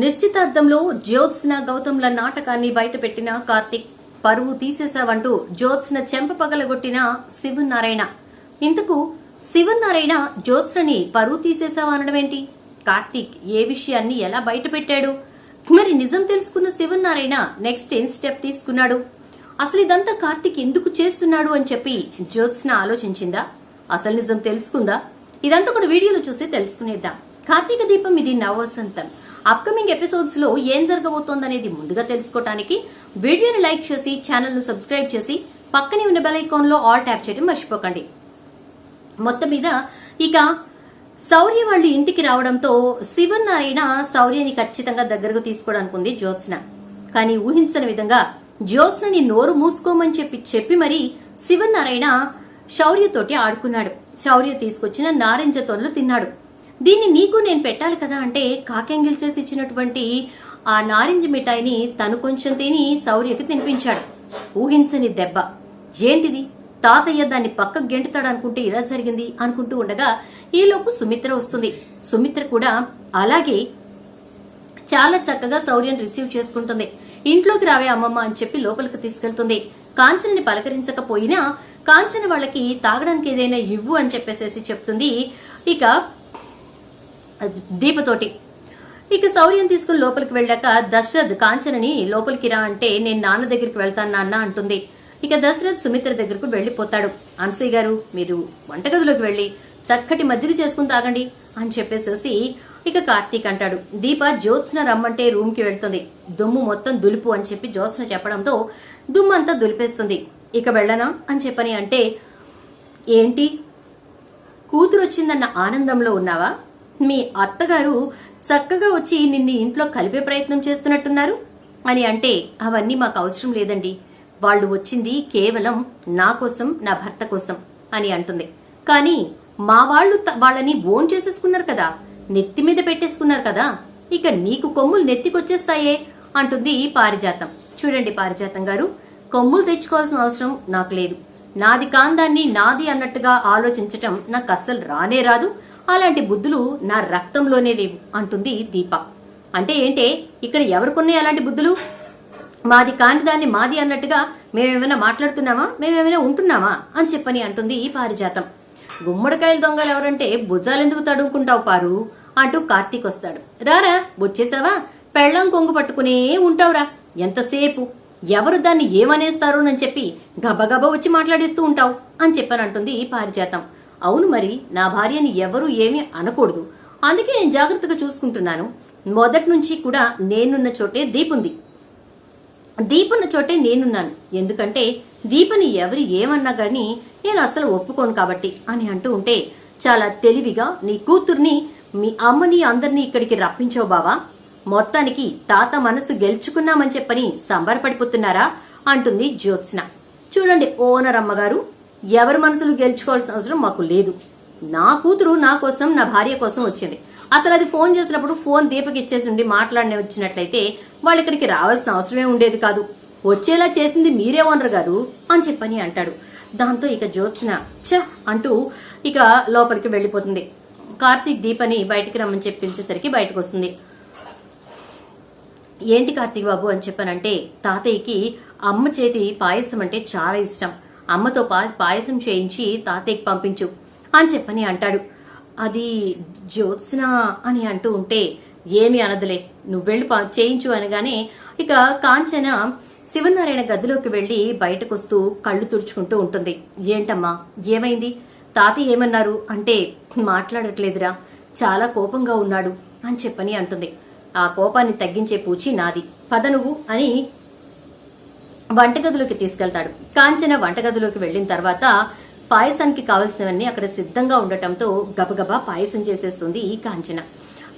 నిశ్చితార్థంలో జ్యోత్స్న గౌతమ్ల నాటకాన్ని బయటపెట్టిన కార్తిక్ పరువు తీసేశావంటూ జ్యోత్స్న చెంప పగలగొట్టిన శివనారాయణ. ఇంతకు శివనారాయణ జ్యోత్స్నని పరువు తీసేశావా అనడమేంటి? కార్తిక్ ఏ విషయాన్ని ఎలా బయటపెట్టాడు? మరి నిజం తెలుసుకున్న శివనారాయణ నెక్స్ట్ ఏం స్టెప్ తీసుకున్నాడు? అసలు ఇదంతా కార్తిక్ ఎందుకు చేస్తున్నాడు అని చెప్పి జ్యోత్స్న ఆలోచించిందా? అసలు నిజం తెలుసుకుందా? ఇదంతా కూడా వీడియోలో చూసి తెలుసుకునేద్దాం. కార్తీక దీపం ఇది నవవసంతం అప్కమింగ్ ఎపిసోడ్స్లో ఏం జరగబోతోందనేది ముందుగా తెలుసుకోవటానికి వీడియోని లైక్ చేసి ఛానల్ను సబ్స్క్రైబ్ చేసి పక్కనే ఉన్న బెల్ ఐకాన్లో ఆల్ ట్యాప్ చేయడం మర్చిపోకండి. మొత్తం మీద ఇక శౌర్య వాళ్ళు ఇంటికి రావడంతో శివనారాయణ శౌర్యని ఖచ్చితంగా దగ్గరకు తీసుకోవడానికి ఉంది జ్యోత్స్న. కానీ ఊహించని విధంగా జ్యోత్స్నని నోరు మూసుకోమని చెప్పి చెప్పి మరి శివనారాయణ శౌర్యతోటి ఆడుకున్నాడు. శౌర్య తీసుకొచ్చిన నారింజ తొనలు తిన్నాడు. దీన్ని నీకు నేను పెట్టాలి కదా అంటే కాకెంగిల్ చేసి ఇచ్చినటువంటి ఆ నారింజ మిఠాయిని తను కొంచెం తిని శౌర్యకి తినిపించాడు. ఊహించని దెబ్బ. ఏంటిది? తాతయ్య దాన్ని పక్కకు గెంటుతాడు అనుకుంటే ఇలా జరిగింది అనుకుంటూ ఉండగా ఈలోపు సుమిత్ర వస్తుంది. సుమిత్ర కూడా అలాగే చాలా చక్కగా శౌర్యం రిసీవ్ చేసుకుంటుంది. ఇంట్లోకి రావే అమ్మమ్మ అని చెప్పి లోపలికి తీసుకెళ్తుంది. కాంచనని పలకరించకపోయినా కాంచన వాళ్ళకి తాగడానికి ఏదైనా ఇవ్వు అని చెప్పేసేసి చెప్తుంది. ఇక దీపతోటి. ఇక శౌర్యం తీసుకుని లోపలికి వెళ్ళాక దశరథ్ కాంచనని లోపలికి రా అంటే నేను నాన్న దగ్గరికి వెళ్తాను నాన్న అంటుంది. ఇక దశరథ్ సుమిత్ర దగ్గరకు వెళ్ళిపోతాడు అనసూయ గారు మీరు వంటగదిలోకి వెళ్ళి చక్కటి మజ్జిగ చేసుకుని తాగండి అని చెప్పేసేసి ఇక కార్తీక్ అంటాడు. దీప జ్యోత్స్న రమ్మంటే రూమ్కి వెళ్తుంది. దుమ్ము మొత్తం దులుపు అని చెప్పి జ్యోత్స్న చెప్పడంతో దుమ్ము అంతా దులిపేస్తుంది. ఇక వెళ్ళనా అని చెప్పని అంటే ఏంటి? కూతురు వచ్చిందన్న ఆనందంలో ఉన్నావా? మీ అత్తగారు చక్కగా వచ్చి నిన్ను ఇంట్లో కలిపే ప్రయత్నం చేస్తున్నట్టున్నారు? అని అంటే అవన్నీ మాకు అవసరం లేదండి. వాళ్ళు వచ్చింది కేవలం నా కోసం నా భర్త కోసం అని అంటుంది. కానీ మా వాళ్ళు వాళ్ళని ఓన్ చేసేసుకున్నారు కదా. నెత్తి మీద పెట్టేసుకున్నారు కదా. ఇక నీకు కొమ్ములు నెత్తికొచ్చేస్తాయే అంటుంది పారిజాతం. చూడండి పారిజాతం గారు కొమ్ములు తెచ్చుకోవాల్సిన అవసరం నాకు లేదు. నాది కాందాన్ని నాది అన్నట్టుగా ఆలోచించటం నాకు అస్సలు రానే రాదు. అలాంటి బుద్ధులు నా రక్తంలోనే లేవు అంటుంది దీప. అంటే ఏంటే ఇక్కడ ఎవరికున్నాయి అలాంటి బుద్ధులు? మాది కాని దాన్ని మాది అన్నట్టుగా మేమేమైనా మాట్లాడుతున్నామా? మేమేమైనా ఉంటున్నామా? అని చెప్పని అంటుంది ఈ పారిజాతం. గుమ్మడికాయల దొంగలు ఎవరంటే భుజాలెందుకు తడుముకుంటావు పారు? అంటూ కార్తీక్ వస్తాడు. రారా వచ్చేసావా పెళ్ళం కొంగు పట్టుకునే ఉంటావురా. ఎంతసేపు? ఎవరు దాన్ని ఏమనేస్తారోనని చెప్పి గబగబా వచ్చి మాట్లాడేస్తూ ఉంటావు అని చెప్పానంటుంది ఈ పారిజాతం. అవును మరి నా భార్యని ఎవరూ ఏమీ అనకూడదు. అందుకే నేను జాగ్రత్తగా చూసుకుంటున్నాను. మొదటి నుంచి కూడా నేనున్న చోటే దీపుంది. దీపున్న చోటే నేనున్నాను. ఎందుకంటే దీపని ఎవరు ఏమన్నా గాని నేను అసలు ఒప్పుకోను కాబట్టి అని అంటూ ఉంటే చాలా తెలివిగా నీ కూతుర్ని మీ అమ్మని అందరినీ ఇక్కడికి రప్పించావు బావా. మొత్తానికి తాత మనసు గెలుచుకున్నామని చెప్పని సంబరపడిపోతున్నారా? అంటుంది జ్యోత్స్న. చూడండి ఓనర్ అమ్మగారు ఎవరి మనసులు గెలుచుకోవాల్సిన అవసరం మాకు లేదు. నా కూతురు నా కోసం నా భార్య కోసం వచ్చింది. అసలు అది ఫోన్ చేసినప్పుడు ఫోన్ దీపకి ఇచ్చేసి ఉండి మాట్లాడనే వచ్చినట్లయితే వాళ్ళు ఇక్కడికి రావాల్సిన అవసరమే ఉండేది కాదు. వచ్చేలా చేసింది మీరే ఓనర్ గారు అని చెప్పని అంటాడు. దాంతో ఇక జ్యోత్స్న ఛ అంటూ ఇక లోపలికి వెళ్ళిపోతుంది. కార్తీక్ దీపని బయటికి రమ్మని చెప్పించేసరికి బయటకు వస్తుంది ఏంటి కార్తీక్ బాబు అని చెప్పానంటే తాతయ్యకి అమ్మ చేతి పాయసం అంటే చాలా ఇష్టం. అమ్మతో పా- పాయసం చేయించి తాతయ్యకి పంపించు అని చెప్పని అంటాడు. అది జ్యోత్స్న అని అంటూ ఉంటే ఏమి అనదులే. నువ్వు వెళ్ళి పా- చేయించు అనగానే ఇక కాంచన శివనారాయణ గదిలోకి వెళ్ళి బయటకొస్తూ కళ్ళు తుడుచుకుంటూ ఉంటుంది. ఏంటమ్మా ఏమైంది? తాతయ్య ఏమన్నారు? అంటే మాట్లాడట్లేదురా. చాలా కోపంగా ఉన్నాడు అని చెప్పని అంటుంది. ఆ కోపాన్ని తగ్గించే పూచి నాది. పద నువ్వు అని వంటగదిలోకి తీసుకెళ్తాడు. కాంచన వంటగదిలోకి వెళ్ళిన తర్వాత పాయసానికి కావలసినవన్నీ అక్కడ సిద్ధంగా ఉండటంతో గబగబా పాయసం చేసేస్తుంది ఈ కాంచన.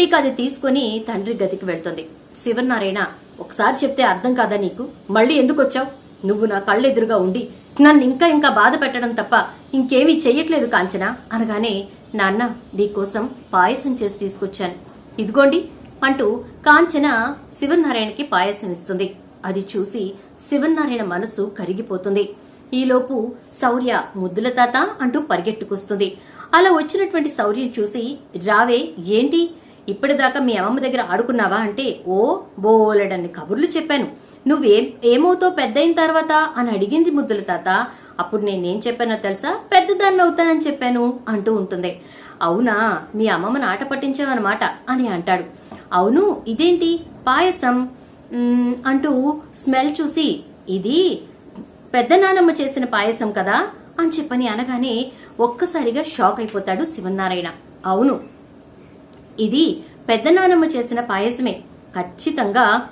ఇక అది తీసుకుని తండ్రి గదికి వెళ్తుంది. శివనారాయణ ఒకసారి చెప్తే అర్థం కాదా నీకు? మళ్ళీ ఎందుకు వచ్చావు? నువ్వు నా కళ్ళెదురుగా ఉండి నన్ను ఇంకా ఇంకా బాధ పెట్టడం తప్ప ఇంకేమీ చెయ్యట్లేదు కాంచన అనగానే నాన్న నీకోసం పాయసం చేసి తీసుకొచ్చాను. ఇదిగోండి అంటూ కాంచన శివనారాయణకి పాయసం ఇస్తుంది. అది చూసి శివనారాయణ మనసు కరిగిపోతుంది. ఈలోపు శౌర్య ముద్దుల తాత అంటూ పరిగెట్టుకొస్తుంది అలా వచ్చినటువంటి శౌర్యం చూసి రావే ఏంటి? ఇప్పటిదాకా మీ అమ్మమ్మ దగ్గర ఆడుకున్నావా? అంటే ఓ బోలెడన్ని కబుర్లు చెప్పాను. నువ్వేం ఏమవుతావు పెద్దయిన తర్వాత? అని అడిగింది ముద్దుల తాత. అప్పుడు నేనేం చెప్పానో తెలుసా? పెద్దదాన్ని అవుతానని చెప్పాను అంటూ ఉంటుంది. అవునా? మీ అమ్మమ్మను ఆట పట్టించావన్నమాట అని అంటాడు. అవును ఇదేంటి? పాయసం? అంటూ స్మెల్ చూసి ఇది పెద్ద నానమ్మ చేసిన పాయసం కదా? అని చెప్పని అనగానే ఒక్కసారిగా షాక్ అయిపోతాడు శివనారాయణ అవును ఇది పెద్ద నానమ్మ చేసిన పాయసమే. ఖచ్చితంగా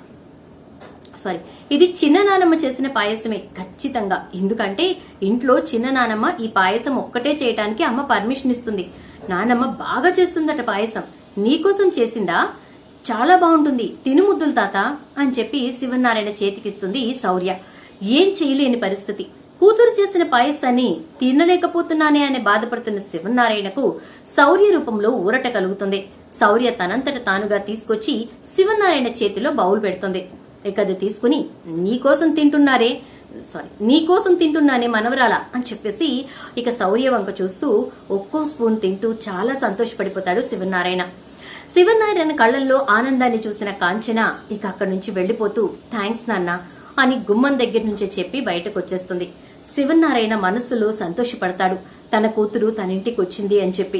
సారీ ఇది చిన్న నానమ్మ చేసిన పాయసమే. ఖచ్చితంగా. ఎందుకంటే ఇంట్లో చిన్న నానమ్మ ఈ పాయసం ఒక్కటే చేయటానికి అమ్మ పర్మిషన్ ఇస్తుంది. నానమ్మ బాగా చేస్తుందట పాయసం. నీకోసం చేసిందా? చాలా బాగుంటుంది. తిను ముద్దులు తాత అని చెప్పి శివనారాయణ చేతికిస్తుంది శౌర్య. ఏం చేయలేని పరిస్థితి. కూతురు చేసిన పాయసాన్ని తినలేకపోతున్నానే అని బాధపడుతున్న శివనారాయణకు శౌర్య రూపంలో ఊరట కలుగుతుంది. శౌర్య తనంతట తానుగా తీసుకొచ్చి శివనారాయణ చేతిలో బౌల్ పెడుతుంది. ఇక అది తీసుకుని నీకోసం తింటున్నారే సారీ నీకోసం తింటున్నానే మనవరాలా? అని చెప్పేసి ఇక శౌర్య వంక చూస్తూ ఒక్కో స్పూన్ తింటూ చాలా సంతోషపడిపోతాడు శివనారాయణ. శివనారాయణ కళ్ళల్లో ఆనందాన్ని చూసిన కాంచన ఇక అక్కడి నుంచి వెళ్ళిపోతూ థ్యాంక్స్ నాన్న అని గుమ్మం దగ్గర నుంచే చెప్పి బయటకు వచ్చేస్తుంది శివనారాయణ మనస్సులో సంతోషపడతాడు. తన కూతురు తన ఇంటికి వచ్చింది అని చెప్పి.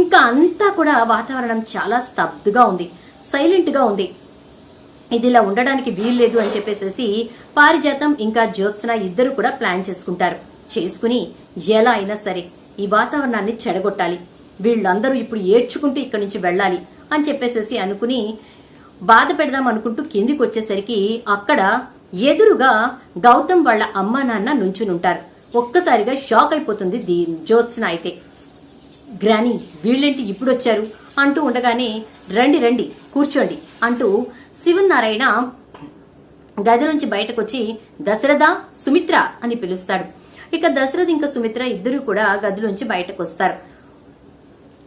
ఇంకా అంతా కూడా వాతావరణం చాలా స్తబ్దుగా ఉంది. సైలెంట్గా ఉంది. ఇది ఇలా ఉండడానికి వీల్లేదు అని చెప్పేసేసి పారిజాతం ఇంకా జ్యోత్స్న ఇద్దరు కూడా ప్లాన్ చేసుకుంటారు. చేసుకుని ఎలా అయినా సరే ఈ వాతావరణాన్ని చెడగొట్టాలి. వీళ్ళందరూ ఇప్పుడు ఏడ్చుకుంటూ ఇక్కడి నుంచి వెళ్ళాలి. అని చెప్పేసేసి అనుకుని బాధ పెడదాం అనుకుంటూ కిందికి వచ్చేసరికి అక్కడ ఎదురుగా గౌతమ్ వాళ్ళ అమ్మ నాన్న నుంచునుంటారు. ఒక్కసారిగా షాక్ అయిపోతుంది దీ జ్యోత్స్న అయితే గ్రాని వీళ్ళేంటి ఇప్పుడు వచ్చారు అంటూ ఉండగానే రండి రండి కూర్చోండి అంటూ శివనారాయణ గది నుంచి బయటకొచ్చి దశరథ సుమిత్ర అని పిలుస్తాడు. ఇక దశరథ్ ఇంకా సుమిత్ర ఇద్దరు కూడా గదిలోంచి బయటకు వస్తారు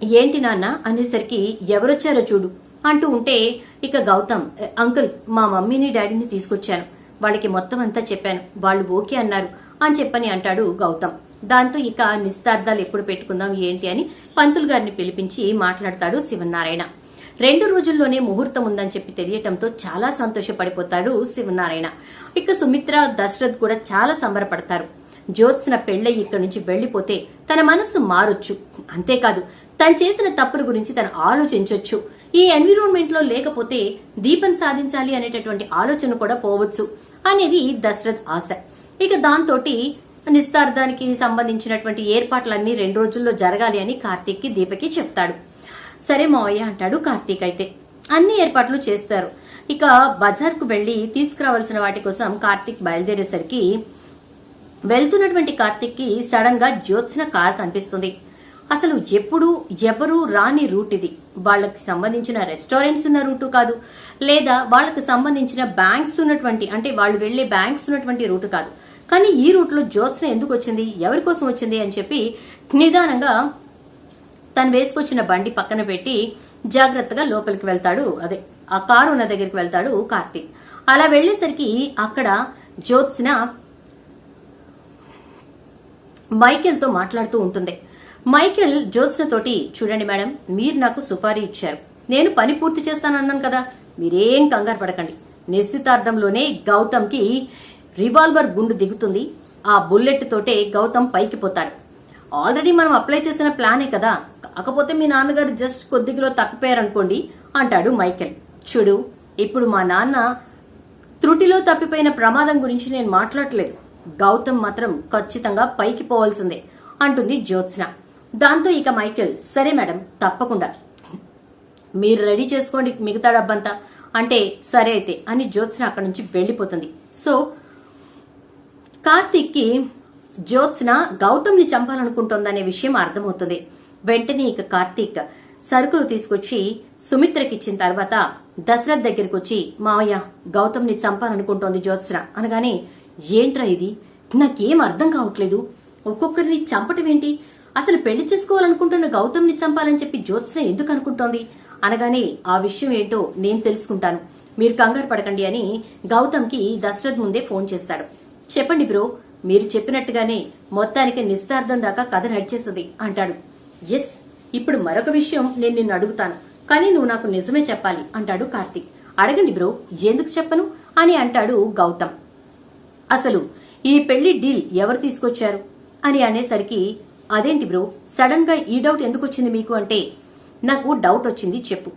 ఏంటి నాన్న? అనేసరికి ఎవరొచ్చారో చూడు అంటూ ఉంటే ఇక గౌతమ్ అంకుల్ మా మమ్మీని డాడీని తీసుకొచ్చాను. వాళ్ళకి మొత్తం అంతా చెప్పాను. వాళ్ళు ఓకే అన్నారు అని చెప్పని అంటాడు గౌతమ్. దాంతో ఇక నిశ్చార్థాలు ఎప్పుడు పెట్టుకుందాం ఏంటి అని పంతులు గారిని పిలిపించి మాట్లాడతాడు శివనారాయణ. రెండు రోజుల్లోనే ముహూర్తం ఉందని చెప్పి తెలియటంతో చాలా సంతోషపడిపోతాడు శివనారాయణ. ఇక సుమిత్ర దశరథ్ కూడా చాలా సంబరపడతారు. జ్యోత్స్న పెళ్ళయి ఇక్కడి నుంచి వెళ్ళిపోతే తన మనస్సు మారొచ్చు. అంతేకాదు తను చేసిన తప్పుల గురించి తను ఆలోచించవచ్చు ఈ ఎన్విరాన్మెంట్లో లేకపోతే దీపం సాధించాలి అనేటటువంటి ఆలోచన కూడా పోవచ్చు అనేది దశరథ్ ఆశ. ఇక దాంతో నిస్తార్థానికి సంబంధించినటువంటి ఏర్పాట్లన్నీ రెండు రోజుల్లో జరగాలి అని కార్తీక్కి దీపకి చెప్తాడు. సరే మావయ్య అంటాడు కార్తీక్ అయితే. అన్ని ఏర్పాట్లు చేస్తారు. ఇక బజార్కు వెళ్ళి తీసుకురావాల్సిన వాటి కోసం కార్తీక్ బయలుదేరేసరికి వెళ్తున్నటువంటి కార్తీక్కి సడన్గా జ్యోత్స్న కార్ కనిపిస్తుంది. అసలు ఎప్పుడు ఎవరు రాని రూట్ ఇది. వాళ్ళకి సంబంధించిన రెస్టారెంట్స్ ఉన్న రూటు కాదు. లేదా వాళ్ళకి సంబంధించిన బ్యాంక్స్ ఉన్నటువంటి అంటే వాళ్ళు వెళ్ళే బ్యాంక్స్ ఉన్నటువంటి రూటు కాదు. కానీ ఈ రూట్లో జ్యోత్స్న ఎందుకు వచ్చింది? ఎవరి కోసం వచ్చింది అని చెప్పి నిదానంగా తను వేసుకొచ్చిన బండి పక్కన పెట్టి జాగ్రత్తగా లోపలికి వెళ్తాడు. అదే ఆ కారు ఉన్న దగ్గరికి వెళ్తాడు కార్తీక్. అలా వెళ్ళేసరికి అక్కడ జ్యోత్స్న మైకేల్తో మాట్లాడుతూ ఉంటుంది. మైకేల్ జ్యోత్స్నతోటి చూడండి మేడం మీరు నాకు సుపారీ ఇచ్చారు. నేను పని పూర్తి చేస్తానన్నాను కదా మీరేం కంగారు పడకండి. నిశ్చితార్థంలోనే గౌతమ్కి రివాల్వర్ గుండు దిగుతుంది. ఆ బుల్లెట్ తోటే గౌతమ్ పైకి పోతాడు. ఆల్రెడీ మనం అప్లై చేసిన ప్లానే కదా. కాకపోతే మీ నాన్నగారు జస్ట్ కొద్దిగా తప్పిపోయారనుకోండి అంటాడు మైకెల్. చూడు ఇప్పుడు మా నాన్న త్రుటిలో తప్పిపోయిన ప్రమాదం గురించి నేను మాట్లాడలేదు. గౌతమ్ మాత్రం ఖచ్చితంగా పైకి పోవాల్సిందే అంటుంది జ్యోత్స్న. దాంతో ఇక మైకేల్ సరే మేడం తప్పకుండా. మీరు రెడీ చేసుకోండి మిగతా డబ్బంతా. అంటే సరే అయితే అని జ్యోత్స్న అక్కడి నుంచి వెళ్ళిపోతుంది. సో కార్తీక్కి జ్యోత్స్న గౌతమ్ని చంపాలనుకుంటోందనే విషయం అర్థమవుతుంది. వెంటనే ఇక కార్తీక్ సరుకులు తీసుకొచ్చి సుమిత్రకి ఇచ్చిన తర్వాత దశరథ్ దగ్గరికి వచ్చి మావయ్య గౌతమ్ని చంపాలనుకుంటోంది జ్యోత్స్న. అనగానే ఏంట్రా ఇది? నాకేం అర్థం కావట్లేదు. ఒక్కొక్కరిని చంపటం ఏంటి అసలు పెళ్ళి చేసుకోవాలనుకుంటున్న గౌతమ్ని చంపాలని చెప్పి జ్యోత్స్న ఎందుకు అనుకుంటోంది? అనగానే ఆ విషయం ఏంటో నేను తెలుసుకుంటాను. మీరు కంగారు పడకండి అని గౌతమ్కి దశరథ్ ముందే ఫోన్ చేస్తాడు. చెప్పండి బ్రో మీరు చెప్పినట్టుగానే మొత్తానికి నిస్తార్థం దాకా కథ నడిచేస్తుంది అంటాడు. ఎస్ ఇప్పుడు మరొక విషయం నేను నిన్ను అడుగుతాను. కానీ నువ్వు నాకు నిజమే చెప్పాలి అంటాడు కార్తీక్. అడగండి బ్రో ఎందుకు చెప్పను అని అంటాడు గౌతమ్. అసలు ఈ పెళ్ళి డీల్ ఎవరు తీసుకొచ్చారు? అని అనేసరికి అదేంటి బ్రో? సడన్గా ఈ డౌట్ ఎందుకు వచ్చింది మీకు అంటే నాకు డౌట్ వచ్చింది చెప్పు.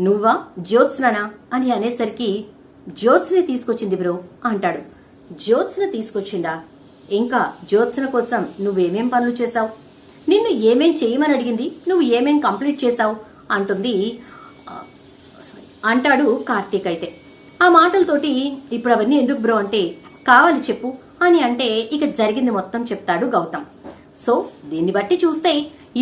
నువ్వా? జ్యోత్స్ననా? అని అనేసరికి జ్యోత్స్ని తీసుకొచ్చింది బ్రో అంటాడు. జ్యోత్స్న తీసుకొచ్చిందా? ఇంకా జ్యోత్స్న కోసం నువ్వేమేం పనులు చేశావు? నిన్ను ఏమేం చేయమని అడిగింది? నువ్వు ఏమేం కంప్లీట్ చేశావు? అంటుంది అంటాడు కార్తీక్ అయితే. ఆ మాటలతోటి ఇప్పుడు అవన్నీ ఎందుకు బ్రో అంటే కావాలి చెప్పు అని అంటే ఇక జరిగింది మొత్తం చెప్తాడు గౌతమ్. సో దీన్ని బట్టి చూస్తే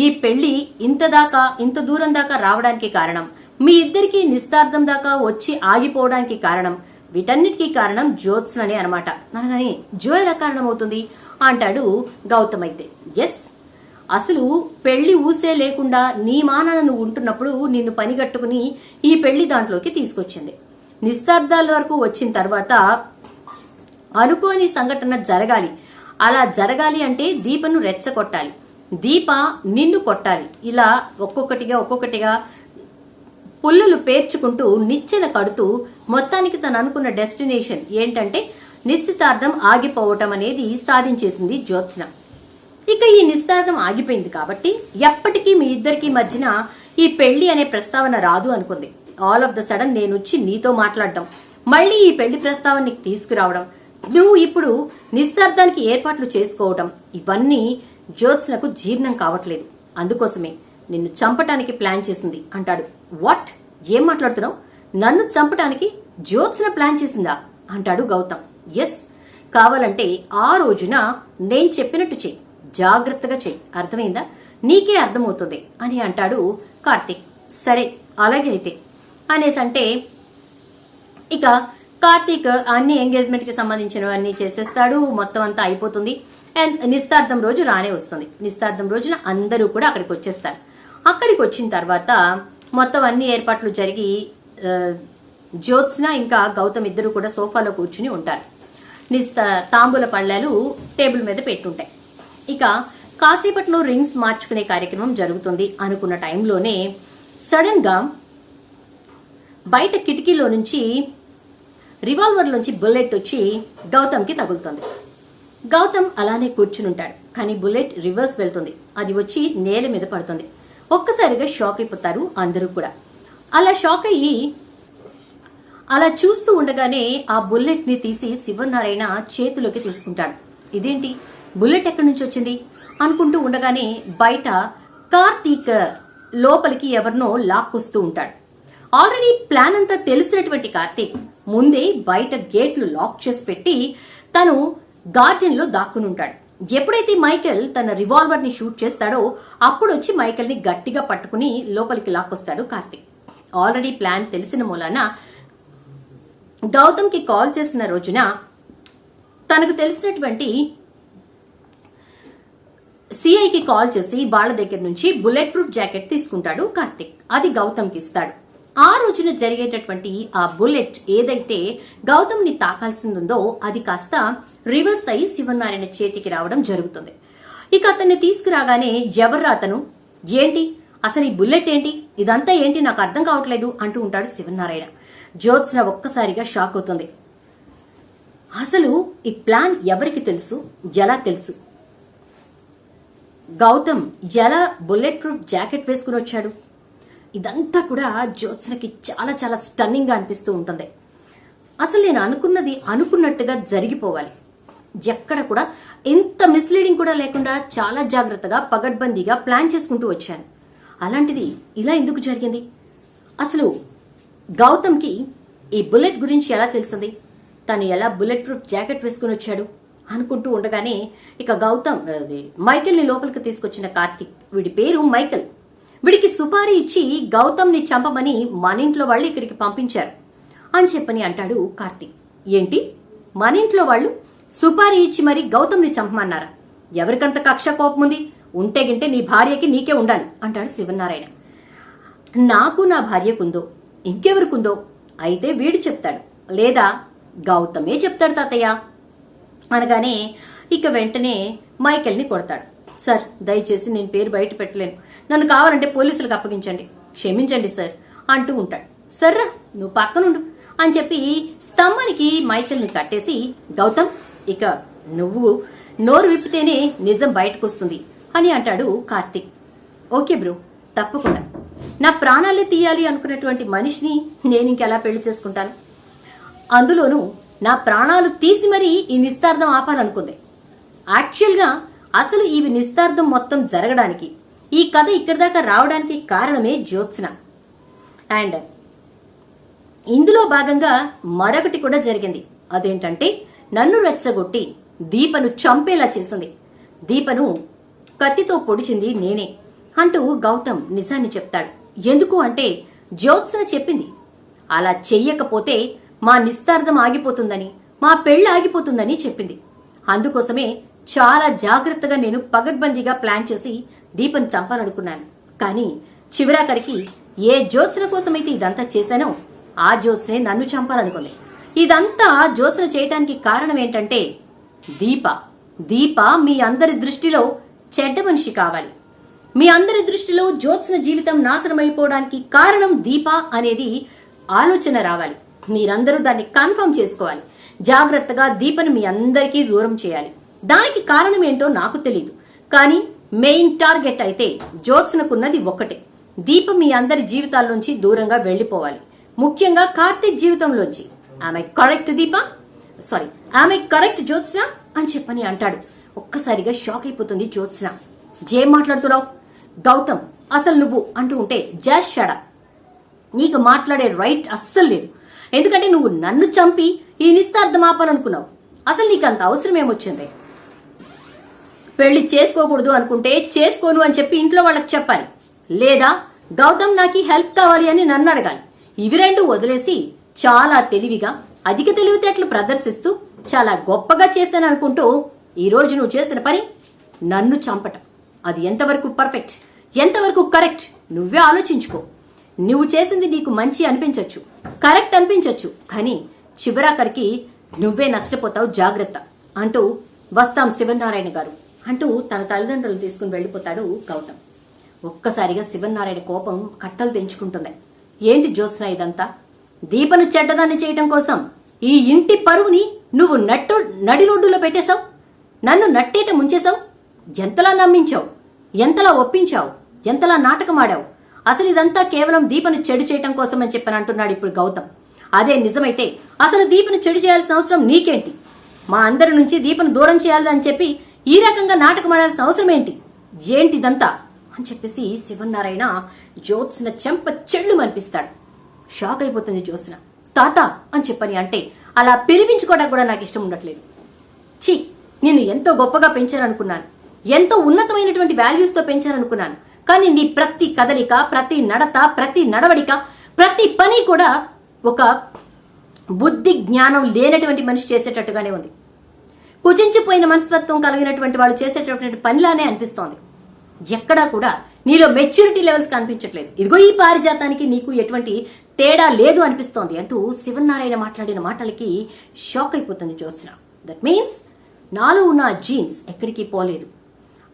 ఈ పెళ్ళి ఇంత దాకా ఇంత దూరం దాకా రావడానికి కారణం. మీ ఇద్దరికి నిస్తార్థం దాకా వచ్చి ఆగిపోవడానికి కారణం. వీటన్నిటికీ కారణం జ్యోత్స్ననే అనమాట అనగానే జో ఎలా కారణమవుతుంది? అంటాడు గౌతమ్ అయితే ఎస్. అసలు పెళ్ళి ఊసే లేకుండా నీ మానాన నువ్వు ఉంటున్నప్పుడు నిన్ను పనిగట్టుకుని ఈ పెళ్ళి దాంట్లోకి తీసుకొచ్చింది. నిస్తార్థాల వరకు వచ్చిన తర్వాత అనుకోని సంఘటన జరగాలి. అలా జరగాలి అంటే దీపను రెచ్చగొట్టాలి. దీప నిన్ను కొట్టాలి. ఇలా ఒక్కొక్కటిగా ఒక్కొక్కటిగా పుల్లలు పేర్చుకుంటూ నిచ్చెన కడుతూ మొత్తానికి తను అనుకున్న డెస్టినేషన్ ఏంటంటే నిశ్చితార్థం ఆగిపోవటం అనేది సాధించేసింది జ్యోత్స్న. ఇక ఈ నిశ్చితార్థం ఆగిపోయింది కాబట్టి ఎప్పటికీ మీ ఇద్దరికి మధ్యన ఈ పెళ్ళి అనే ప్రస్తావన రాదు అనుకుంది. ఆల్ ఆఫ్ ద సడన్ నేను వచ్చి నీతో మాట్లాడడం మళ్ళీ ఈ పెళ్ళి ప్రస్తావన నీకు తీసుకురావడం నువ్వు ఇప్పుడు నిస్తార్థానికి ఏర్పాట్లు చేసుకోవటం ఇవన్నీ జ్యోత్స్నకు జీర్ణం కావట్లేదు. అందుకోసమే నిన్ను చంపటానికి ప్లాన్ చేసింది. అంటాడు. వాట్? ఏం మాట్లాడుతున్నావు? నన్ను చంపటానికి జ్యోత్స్న ప్లాన్ చేసిందా? అంటాడు గౌతమ్. ఎస్. కావాలంటే ఆ రోజున నేను చెప్పినట్టు చెయ్యి. జాగ్రత్తగా చెయ్యి. అర్థమైందా? నీకే అర్థమవుతుంది అని అంటాడు కార్తీక్. సరే అలాగే అయితే. అనేసి అంటే ఇక కార్తీక్ అన్ని ఎంగేజ్మెంట్కి సంబంధించినవన్నీ చేసేస్తాడు. మొత్తం అంతా అయిపోతుంది. అండ్ నిస్తార్థం రోజు రానే వస్తుంది. నిస్తార్థం రోజున అందరూ కూడా అక్కడికి వచ్చేస్తారు. అక్కడికి వచ్చిన తర్వాత మొత్తం అన్ని ఏర్పాట్లు జరిగి జ్యోత్స్న ఇంకా గౌతమ్ ఇద్దరు కూడా సోఫాలో కూర్చుని ఉంటారు. నిస్త తాంబూల పళ్ళాలు టేబుల్ మీద పెట్టుంటాయి. ఇక కాసేపట్లో రింగ్స్ మార్చుకునే కార్యక్రమం జరుగుతుంది అనుకున్న టైంలోనే సడన్గా బయట కిటికీలో నుంచి రివాల్వర్ నుంచి బుల్లెట్ వచ్చి గౌతమ్కి తగులుతుంది. గౌతమ్ అలానే కూర్చుని ఉంటాడు కానీ బుల్లెట్ రివర్స్ వెళ్తుంది. అది వచ్చి నేల మీద పడుతుంది. ఒక్కసారిగా షాక్ అయిపోతారు అందరూ కూడా. అలా షాక్ అయ్యి అలా చూస్తూ ఉండగానే ఆ బుల్లెట్ని తీసి శివనారాయణ చేతిలోకి తీసుకుంటాడు. ఇదేంటి? బుల్లెట్ ఎక్కడి నుంచి వచ్చింది? అనుకుంటూ ఉండగానే బయట కార్తీక్ లోపలికి ఎవరినో లాక్కొస్తూ ఉంటాడు. ఆల్రెడీ ప్లాన్ అంతా తెలిసినటువంటి కార్తీక్. ముందే బయట గేట్లు లాక్ చేసి పెట్టి తను గార్డెన్లో దాక్కునుంటాడు. ఎప్పుడైతే మైకెల్ తన రివాల్వర్ని షూట్ చేస్తాడో అప్పుడు వచ్చి మైకెల్ని గట్టిగా పట్టుకుని లోపలికి లాక్కొస్తాడు కార్తిక్. ఆల్రెడీ ప్లాన్ తెలిసిన మూలాన గౌతమ్కి కాల్ చేసిన రోజున తనకు తెలిసినటువంటి సిఐకి కాల్ చేసి వాళ్ళ దగ్గర నుంచి బుల్లెట్ ప్రూఫ్ జాకెట్ తీసుకుంటాడు కార్తిక్. అది గౌతమ్కి ఇస్తాడు. ఆ రోజున జరిగేటటువంటి ఆ బుల్లెట్ ఏదైతే గౌతమ్ని తాకాల్సిందుందో అది కాస్త రివర్స్ అయి శివనారాయణ చేతికి రావడం జరుగుతుంది. ఇక అతన్ని తీసుకురాగానే ఎవర్రా అతను? ఏంటి? అసలు ఈ బుల్లెట్ ఏంటి? ఇదంతా ఏంటి? నాకు అర్థం కావట్లేదు అంటూ ఉంటాడు శివనారాయణ. జ్యోత్స్న ఒక్కసారిగా షాక్ అవుతుంది. అసలు ఈ ప్లాన్ ఎవరికి తెలుసు? ఎలా తెలుసు? గౌతమ్ ఎలా బుల్లెట్ ప్రూఫ్ జాకెట్ వేసుకుని వచ్చాడు? ఇదంతా కూడా జ్యోత్స్నకి చాలా చాలా స్టన్నింగ్గా అనిపిస్తూ ఉంటుంది. అసలు నేను అనుకున్నది అనుకున్నట్టుగా జరిగిపోవాలి. ఎక్కడ కూడా ఎంత మిస్లీడింగ్ కూడా లేకుండా చాలా జాగ్రత్తగా పగడ్బందీగా ప్లాన్ చేసుకుంటూ వచ్చాను. అలాంటిది ఇలా ఎందుకు జరిగింది? అసలు గౌతమ్కి ఈ బుల్లెట్ గురించి ఎలా తెలిసింది తను ఎలా బుల్లెట్ ప్రూఫ్ జాకెట్ వేసుకుని వచ్చాడు? అనుకుంటూ ఉండగానే ఇక గౌతమ్ అది మైకెల్ని లోపలికి తీసుకొచ్చిన కార్తిక్ వీడి పేరు మైకెల్. వీడికి సుపారీ ఇచ్చి గౌతమ్ని చంపమని మన ఇంట్లో వాళ్ళు ఇక్కడికి పంపించారు అని చెప్పని అంటాడు కార్తిక్. ఏంటి? మన ఇంట్లో వాళ్ళు సుపారీ ఇచ్చి మరి గౌతమ్ని చంపమన్నారా? ఎవరికంత కక్ష కోపం ఉంది ఉంటే గింటే నీ భార్యకి నీకే ఉండాలి అంటాడు శివనారాయణ. నాకు నా భార్యకుందో ఇంకెవరికుందో? అయితే వీడు చెప్తాడు. లేదా గౌతమే చెప్తాడు తాతయ్య? అనగానే ఇక వెంటనే మైకెల్ని కొడతాడు. సార్ దయచేసి నేను పేరు బయట పెట్టలేను. నన్ను కావాలంటే పోలీసులకు అప్పగించండి. క్షమించండి సార్ అంటూ ఉంటాడు. సర్రా నువ్వు పక్కనుండు అని చెప్పి స్తంభానికి మైకిల్ని కట్టేసి గౌతమ్ ఇక నువ్వు నోరు విప్పితేనే నిజం బయటకొస్తుంది అని అంటాడు కార్తిక్. ఓకే బ్రో తప్పకుండా. నా ప్రాణాలే తీయాలి అనుకున్నటువంటి మనిషిని నేను ఇంకెలా పెళ్ళి చేసుకుంటాను? అందులోనూ నా ప్రాణాలు తీసి మరీ ఈ నిస్తార్థం ఆపాలనుకుంది. యాక్చువల్గా అసలు ఈ నిస్తార్థం మొత్తం జరగడానికి. ఈ కథ ఇక్కడి దాకా రావడానికి కారణమే జ్యోత్స్న. అండ్ ఇందులో భాగంగా మరొకటి కూడా జరిగింది. అదేంటంటే నన్ను రెచ్చగొట్టి దీపను చంపేలా చేసింది. దీపను కత్తితో పొడిచింది నేనే అంటూ గౌతమ్ నిజాన్ని చెప్తాడు. ఎందుకు అంటే జ్యోత్సన చెప్పింది అలా చెయ్యకపోతే మా నిస్తార్థం ఆగిపోతుందని మా పెళ్ళి ఆగిపోతుందని చెప్పింది. అందుకోసమే చాలా జాగ్రత్తగా నేను పగడ్బందీగా ప్లాన్ చేసి దీపం చంపాలనుకున్నాను. కానీ చివరాఖరికి ఏ జ్యోత్సన కోసమైతే ఇదంతా చేశానో ఆ జ్యోత్సనే నన్ను చంపాలనుకుంది. ఇదంతా జ్యోత్సన చేయటానికి కారణం ఏంటంటే దీప. దీప మీ అందరి దృష్టిలో చెడ్డ మనిషి కావాలి. మీ అందరి దృష్టిలో జ్యోత్స్న జీవితం నాశనమైపోవడానికి కారణం దీప అనేది ఆలోచన రావాలి. మీరందరూ దాన్ని కన్ఫర్మ్ చేసుకోవాలి. జాగ్రత్తగా దీపను మీ అందరికీ దూరం చేయాలి. దానికి కారణం ఏంటో నాకు తెలియదు కానీ మెయిన్ టార్గెట్ అయితే జ్యోత్స్నకున్నది ఒక్కటే. దీపం మీ అందరి జీవితాల్లోంచి దూరంగా వెళ్ళిపోవాలి ముఖ్యంగా కార్తీక్ జీవితంలోంచి. ఆమె కరెక్ట్ దీప? సారీ ఆమె కరెక్ట్ జ్యోత్స్న? అని చెప్పని అంటాడు. ఒక్కసారిగా షాక్ అయిపోతుంది జ్యోత్స్న. జేం మాట్లాడుతున్నావు? గౌతమ్ అసలు నువ్వు అంటూ ఉంటే జస్ట్ షడ నీకు మాట్లాడే రైట్ అస్సలు లేదు. ఎందుకంటే నువ్వు నన్ను చంపి ఈ నిస్తార్థం ఆపాలనుకున్నావు. అసలు నీకు అంత అవసరం ఏమొచ్చింది పెళ్ళి చేసుకోకూడదు అనుకుంటే చేసుకోను అని చెప్పి ఇంట్లో వాళ్ళకి చెప్పాలి. లేదా గౌతమ్ నాకు హెల్ప్ కావాలి అని నన్ను అడగాలి. ఇవి రెండు వదిలేసి చాలా తెలివిగా అధిక తెలివితేటలు ప్రదర్శిస్తూ చాలా గొప్పగా చేశాను అనుకుంటూ ఈరోజు నువ్వు చేసిన పని నన్ను చంపటం. అది ఎంతవరకు పర్ఫెక్ట్ ఎంతవరకు కరెక్ట్ నువ్వే ఆలోచించుకో. నువ్వు చేసింది నీకు మంచి అనిపించవచ్చు కరెక్ట్ అనిపించవచ్చు కానీ చివరాఖరికి నువ్వే నష్టపోతావు జాగ్రత్త అంటూ వస్తాం శివనారాయణ గారు. అంటూ తన తల్లిదండ్రులు తీసుకుని వెళ్ళిపోతాడు గౌతమ్. ఒక్కసారిగా శివనారాయణ కోపం కట్టలు తెంచుకుంటుంది. ఏంటి జ్యోత్స్న ఇదంతా? దీపను చెడ్డదాన్ని చేయటం కోసం ఈ ఇంటి పరువుని నువ్వు నట్టు నడిరోడ్డులో పెట్టేశావు? నన్ను నట్టేట ముంచేశావు? ఎంతలా నమ్మించావు? ఎంతలా ఒప్పించావు? ఎంతలా నాటకమాడావు? అసలు ఇదంతా కేవలం దీపను చెడు చేయటం కోసం అని చెప్పని అంటున్నాడు ఇప్పుడు గౌతమ్. అదే నిజమైతే అసలు దీపను చెడు చేయాల్సిన అవసరం నీకేంటి? మా అందరి నుంచి దీపను దూరం చేయాలని చెప్పి ఈ రకంగా నాటకమాడాల్సిన అవసరం ఏంటి? ఏంటిదంతా అని చెప్పేసి శివన్నారాయణ జ్యోత్స్న చెంప చెళ్ళు అనిపిస్తాడు షాక్ అయిపోతుంది జ్యోత్స్న. తాత అని చెప్పని అంటే అలా పిలిపించుకోవడానికి కూడా నాకు ఇష్టం ఉండట్లేదు. ఛీ నిన్ను ఎంతో గొప్పగా పెంచాలనుకున్నాను. ఎంతో ఉన్నతమైనటువంటి వాల్యూస్తో పెంచాలనుకున్నాను. కానీ నీ ప్రతి కదలిక ప్రతి నడత ప్రతి నడవడిక ప్రతి పని కూడా ఒక బుద్ధి జ్ఞానం లేనటువంటి మనిషి చేసేటట్టుగానే ఉంది. కుచించిపోయిన మనస్తత్వం కలిగినటువంటి వాళ్ళు చేసేటటువంటి పనిలానే అనిపిస్తోంది. ఎక్కడా కూడా నీలో మెచ్యూరిటీ లెవెల్స్ కనిపించట్లేదు. ఇదిగో ఈ పారిజాతానికి నీకు ఎటువంటి తేడా లేదు అనిపిస్తోంది అంటూ శివనారాయణ మాట్లాడిన మాటలకి షాక్ అయిపోతుంది జ్యోత్స్న. దట్ మీన్స్ నాలో ఉన్న జీన్స్ ఎక్కడికి పోలేదు.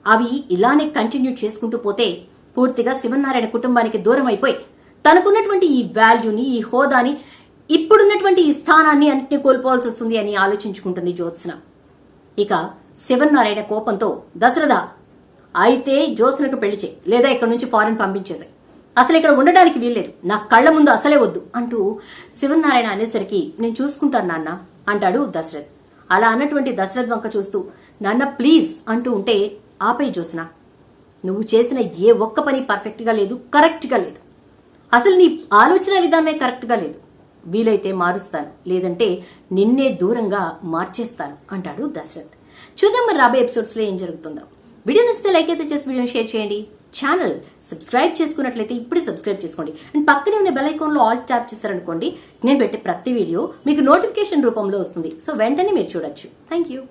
అవి ఇలానే కంటిన్యూ చేసుకుంటూ పోతే పూర్తిగా శివనారాయణ కుటుంబానికి దూరం అయిపోయి తనకున్నటువంటి ఈ వాల్యూని ఈ హోదాని ఇప్పుడున్నటువంటి ఈ స్థానాన్ని అన్నింటినీ కోల్పోవాల్సి వస్తుంది అని ఆలోచించుకుంటుంది జ్యోత్స్న. ఇక శివనారాయణ కోపంతో దశరథ అయితే జ్యోత్స్నకు పెళ్ళి చేయి లేదా ఇక్కడ నుంచి ఫారెన్ పంపించేసాయి అసలు ఇక్కడ ఉండడానికి వీల్లేదు. నా కళ్ళ ముందు అసలే వద్దు అంటూ శివనారాయణ అనేసరికి నేను చూసుకుంటాను నాన్న అంటాడు దశరథ్. అలా అన్నటువంటి దశరథ్ వంక చూస్తూ నాన్న ప్లీజ్ అంటూ ఉంటే ఆపై జ్యోత్స్న నువ్వు చేసిన ఏ ఒక్క పని పర్ఫెక్ట్గా లేదు కరెక్ట్గా లేదు. అసలు నీ ఆలోచన విధానమే కరెక్ట్గా లేదు. వీలైతే మారుస్తాను లేదంటే నిన్నే దూరంగా మార్చేస్తాను అంటాడు దశరథ్. చూద్దాం మరి రాబోయే ఎపిసోడ్స్లో ఏం జరుగుతుందో. వీడియో నచ్చితే లైక్ అయితే చేసి వీడియోని షేర్ చేయండి. ఛానల్ సబ్స్క్రైబ్ చేసుకున్నట్లయితే ఇప్పుడే సబ్స్క్రైబ్ చేసుకోండి. అండ్ పక్కనే ఉన్న బెల్ ఐకాన్లో ఆల్ ట్యాప్ చేశారనుకోండి నేను పెట్టే ప్రతి వీడియో మీకు నోటిఫికేషన్ రూపంలో వస్తుంది. సో వెంటనే మీరు చూడొచ్చు. Thank you.